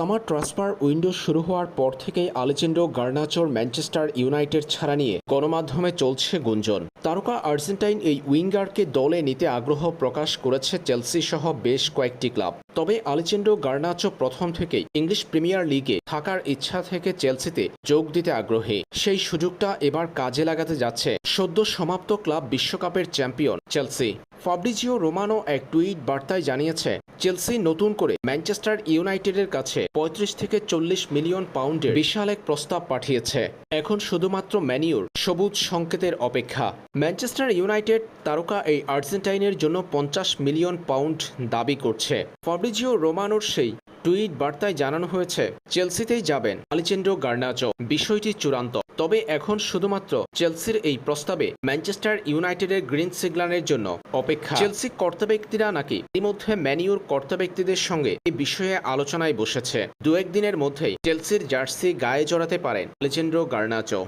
Summer transfer window শুরু হওয়ার পর থেকেই আলেজেন্ডো গার্নাচোর ম্যানচেস্টার ইউনাইটেড ছাড়া নিয়ে গণমাধ্যমে চলছে গুঞ্জন। তারকা আর্জেন্টাইন এই উইঙ্গারকে দলে নিতে আগ্রহ প্রকাশ করেছে চেলসি সহ বেশ কয়েকটি ক্লাব। তবে আলেজেন্ডো গার্নাচো প্রথম থেকেই ইংলিশ প্রিমিয়ার লিগে থাকার ইচ্ছা থেকে চেলসিতে যোগ দিতে আগ্রহী। সেই সুযোগটা এবার কাজে লাগাতে যাচ্ছে সদ্য সমাপ্ত ক্লাব বিশ্বকাপের চ্যাম্পিয়ন চেলসি। ফাব্রিজিও রোমানো এক টুইট বার্তায় জানিয়েছে চেলসি নতুন করে ম্যানচেস্টার ইউনাইটেডের কাছে পঁয়ত্রিশ থেকে চল্লিশ মিলিয়ন পাউন্ডের বিশাল এক প্রস্তাব পাঠিয়েছে। এখন শুধুমাত্র ম্যানিউর সবুজ সংকেতের অপেক্ষা। ম্যানচেস্টার ইউনাইটেড তারকা এই আর্জেন্টাইনের জন্য পঞ্চাশ মিলিয়ন পাউন্ড দাবি করছে। ফাব্রিজিও রোমানোর সেই টুইট বার্তায় জানানো হয়েছে, চেলসিতেই যাবেন আলিচেন্ড্রো গার্নাচো বিষয়টি চূড়ান্ত। তবে এখন শুধুমাত্র চেলসির এই প্রস্তাবে ম্যানচেস্টার ইউনাইটেডের গ্রিন সিগনালের জন্য অপেক্ষা। চেলসি কর্তা ব্যক্তিরা নাকি ইতিমধ্যে ম্যানিউর কর্তা ব্যক্তিদের সঙ্গে এই বিষয়ে আলোচনায় বসেছে। দু একদিনের মধ্যেই চেলসির জার্সি গায়ে জড়াতে পারেন লেজেন্ড্রো গার্নাচো।